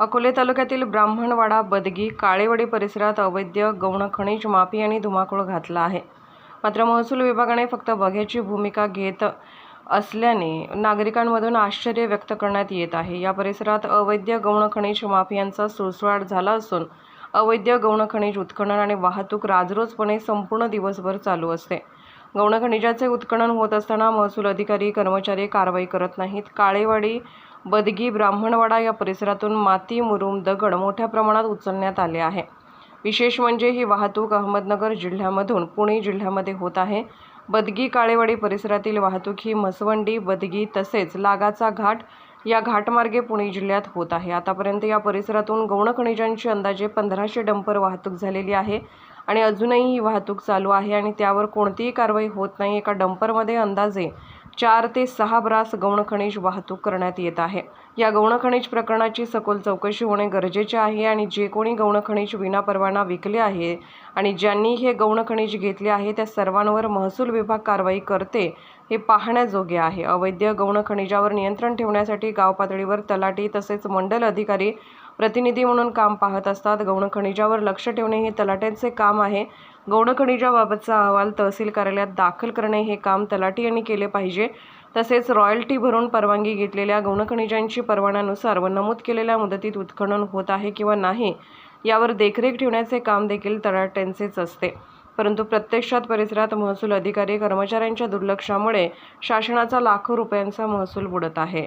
अकोले तालुक्यातील ब्राह्मणवाडा बदगी काळेवाडी परिसरात अवैध गौण खनिज माफी आणि धुमाकूळ घातला आहे. मात्र महसूल विभागाने फक्त बघ्याची भूमिका घेत असल्याने नागरिकांमधून आश्चर्य व्यक्त करण्यात येत आहे. या परिसरात अवैध गौण खनिज माफियांचा सुळसुळाट झाला असून अवैध गौण खनिज उत्खनन आणि वाहतूक राजरोजपणे संपूर्ण दिवसभर चालू असते. गौण खनिजाचे उत्खनन होत असताना महसूल अधिकारी कर्मचारी कारवाई करत नाहीत. काळेवाडी बदगी ब्राह्मणवाडा या परिसरातून माती मुरुम दगड मोठ्या प्रमाणात उचलण्यात आले आहे. विशेष म्हणजे ही वाहतूक अहमदनगर जिल्ह्यामधून पुणे जिल्ह्यामध्ये होत आहे. बदगी काळेवाडी परिसरातील वाहतूक ही म्हसवंडी बदगी तसेच लागाचा घाट या घाटमार्गे पुणे जिल्ह्यात होत आहे. आतापर्यंत या परिसरातून गौण खनिजांची अंदाजे पंधराशे डंपर वाहतूक झालेली आहे. आणि अजूनही ही वाहतूक चालू आहे आणि त्यावर कोणतीही कारवाई होत नाही. एका डंपरमध्ये अंदाजे चार ते सहा ब्रास गौण खनिज वाहतूक करण्यात येत आहे. या गौण खनिज प्रकरणाची सखोल चौकशी होणे गरजेचे आहे आणि जे कोणी गौण खनिज विनापरवाना विकले आहे आणि ज्यांनी हे गौण खनिज घेतले आहे त्या सर्वांवर महसूल विभाग कारवाई करते हे पाहण्याजोगे आहे. अवैध गौण खनिजावर नियंत्रण ठेवण्यासाठी गाव पातळीवर तलाठी तसेच मंडल अधिकारी प्रतिनिधी म्हणून काम पाहत असतात. गौण खनिजावर लक्ष ठेवणे हे तलाट्यांचे काम आहे. गौण खनिजाबाबतचा अहवाल तहसील कार्यालयात दाखल करणे हे काम तलाठी यांनी केले पाहिजे. तसेच रॉयल्टी भरून परवानगी घेतलेल्या गौण खनिजांची परवान्यानुसार व नमूद केलेल्या मुदतीत उत्खनन होत आहे किंवा नाही यावर देखरेख ठेवण्याचे काम देखील तलाट्यांचेच असते. परंतु प्रत्यक्षात परिसरात महसूल अधिकारी कर्मचाऱ्यांच्या दुर्लक्षामुळे शासनाचा लाखो रुपयांचा महसूल बुडत आहे.